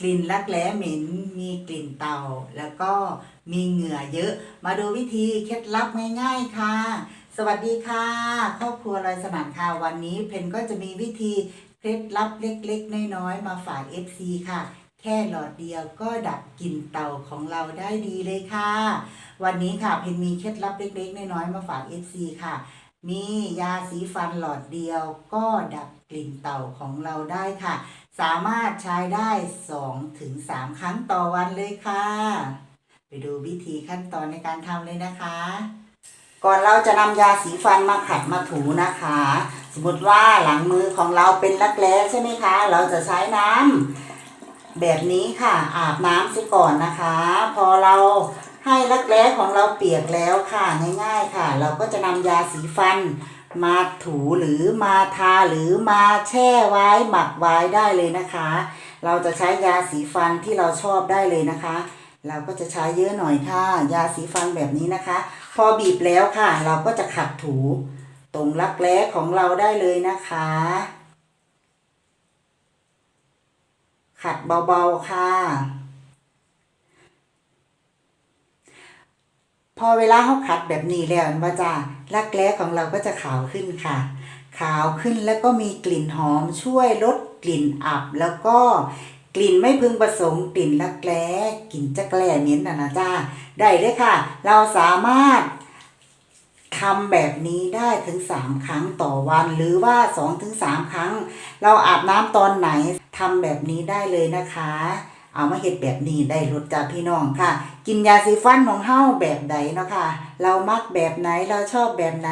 กลิ่นรักแร้เหม็น มีกลิ่นเตาแล้วก็มีเหงื่อเยอะ มาดูวิธีเคล็ดลับง่าย ๆค่ะ สวัสดีค่ะ ครอบครัวลอยสนานค่ะวันนี้ เพนก็จะมีวิธีเคล็ดลับเล็กๆ น้อยๆ มาฝาก FC ค่ะ แค่หลอดเดียวก็ดับกลิ่นเตาของเราได้ดีเลยค่ะ วันนี้ค่ะเพนมีเคล็ดลับเล็กๆ น้อยๆ มาฝาก FC ค่ะ มียาสีฟันหลอดเดียวก็ดับกลิ่นเต่าของเราได้ค่ะ สามารถใช้ได้2ถึง3ครั้งต่อวันเลยค่ะ ไปดูวิธีขั้นตอนในการทำเลยนะคะ ก่อนเราจะนำยาสีฟันมาขัดมาถูนะคะ สมมติว่าหลังมือของเราเป็นรักแร้ใช่ไหมคะ เราจะใช้น้ำแบบนี้ค่ะอาบน้ำซะก่อนนะคะ พอเรา ให้รักแร้ของเราเปียกแล้วค่ะง่ายๆค่ะ เราก็จะนำยาสีฟัน มาถูหรือมาทาหรือมาแช่ไว้หมักไว้ได้เลยนะคะ เราจะใช้ยาสีฟันที่เราชอบได้เลยนะคะ เราก็จะใช้เยอะหน่อยค่ะ ยาสีฟันแบบนี้นะคะ พอบีบแล้วค่ะ เราก็จะขัดถู ตรงรักแร้ของเราได้เลยนะคะ ขัดเบาๆค่ะ พอเวลาเขาขัดแบบนี้แล้วว่าจ้ารักแร้ของเราก็จะขาวขึ้นค่ะ ขาวขึ้นแล้วก็มีกลิ่นหอมช่วยลดกลิ่นอับ แล้วก็กลิ่นไม่พึงประสงค์กลิ่นรักแร้กลิ่นจักแร้เหม็นนะนะจ้าได้เลยค่ะ เราสามารถทำแบบนี้ได้ถึง 3 ครั้งต่อวันหรือว่า 2-3 ครั้ง เราอาบน้ำตอนไหนทำแบบนี้ได้เลยนะคะ เอามาเฮ็ดแบบนี้ได้รสจ้าพี่น้องค่ะ กินยาสีฟันของเฮาแบบใดเนาะค่ะ เรามักแบบไหนเราชอบแบบไหน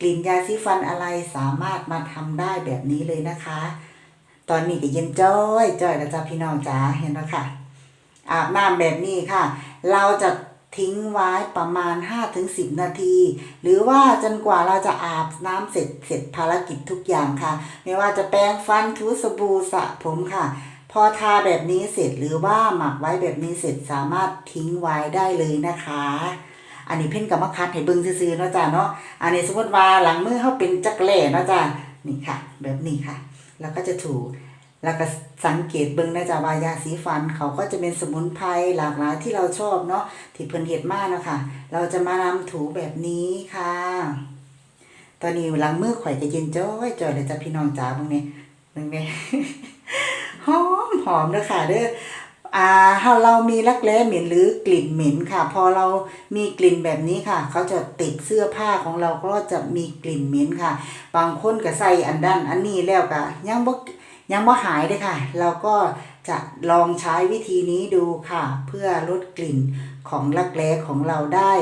กลิ่นยาสีฟันอะไรสามารถมาทำได้แบบนี้เลยนะคะ ตอนนี้ก็เย็นจ้อยจ้อยแล้วจ้าพี่น้องจ๋าเห็นไหมค่ะ อาบน้ำแบบนี้ค่ะ เราจะทิ้งไว้ประมาณ 5-10 นาที หรือว่าจนกว่าเราจะอาบน้ำเสร็จเสร็จภารกิจทุกอย่างค่ะ ไม่ว่าจะแปรงฟันทูสบู่สระผมค่ะ พอทาแบบนี้เสร็จหรือว่าหมักไว้แบบนี้เสร็จสามารถทิ้งไว้ได้เลยนะคะ อันนี้เพ่นกับมะคัดให้เบิ่งซื่อๆเนาะจ้ะเนาะอันนี้สมมติว่าหลังมือเขาเป็นจักรแล่เนาะจ้ะนี่ค่ะ แบบนี้ค่ะ แล้วก็จะถูแล้วก็สังเกตเบิ่งนะจ๊ะว่ายาสีฟันเขาก็จะเป็นสมุนไพรหลากหลายที่เราชอบเนาะที่เพิ่นเฮ็ดมาเนาะค่ะเราจะมานำถูแบบนี้ค่ะ ตอนนี้หลังมือข่อยก็เย็นจ้อยจ้อยเลยจ้ะพี่น้องจ๋าเบิ่งเนี่เบิ่งเนี่หอม หอมเด้อค่ะเด้ออ่าถ้าเรามีรักแร้เหม็นหรือกลิ่นเหม็นค่ะ พอเรามีกลิ่นแบบนี้ค่ะ เขาจะติดเสื้อผ้าของเราก็จะมีกลิ่นเหม็นค่ะ บางคนก็ใส่อันดันอันนี้แล้วก็ยังบ่ยังไม่หายเลยค่ะ เราก็จะลองใช้วิธีนี้ดูค่ะ เพื่อลดกลิ่นของรักแร้ของเราได้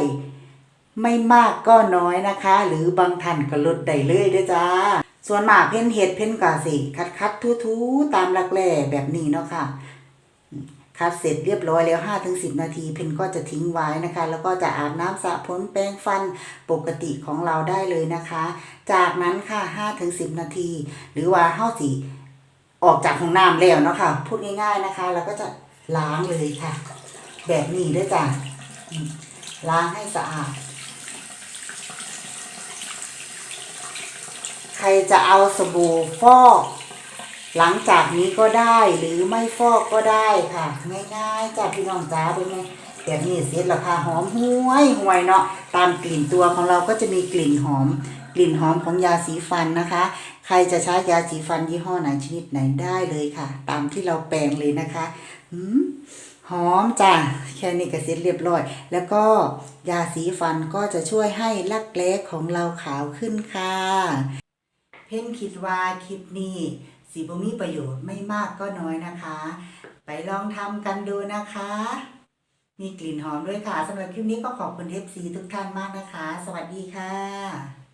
ไม่มากก็น้อยนะคะ หรือบางท่านก็ลดได้เลยด้วยจ้า ส่วนมากเพ่นเห็ดเพ่นกาสิคัดคัดทูทูๆตามรักแร้แบบนี้เนาะค่ะ คัดเสร็จเรียบร้อยแล้ว5ถึง10นาทีเพนก็จะทิ้งไว้นะคะ แล้วก็จะอาบน้ำสระผมแปรงฟันปกติของเราได้เลยนะคะ จากนั้นค่ะ5ถึง10นาที หรือว่าเฮาสิออกจากห้องน้ำแล้วเนาะค่ะ พูดง่ายๆนะคะ เราก็จะล้างเลยค่ะ แบบนี้ด้วยจ้ะล้างให้สะอาด ใค รจะเอาสบู่ฟอก หลังจากนี้ก็ได้หรือไม่ฟอกก็ได้ค่ะ ง่ายๆจ้ะพี่น้องจ้าเป็นไงแบบนี้เสร็จแล้วค่ะหอมห่วยห่วยเนาะตามกลิ่นตัวของเราก็จะมีกลิ่นหอม กลิ่นหอมของยาสีฟันนะคะ ใครจะใช้ยาสีฟันยี่ห้อไหนชนิดไหนได้เลยค่ะ ตามที่เราแปลงเลยนะคะอืมหอมจ้ะแค่นี้ก็เสร็จเรียบร้อย แล้วก็ยาสีฟันก็จะช่วยให้รักแร้ของเราขาวขึ้นค่ะ เพ่นคิดว่าคลิปนี้สีบมีประโยชน์ไม่มากก็น้อยนะคะ ไปลองทำกันดูนะคะ มีกลิ่นหอมด้วยค่ะสำหรับคลิปนี้ก็ขอบคุณ FC ทุกท่านมากนะคะ สวัสดีค่ะ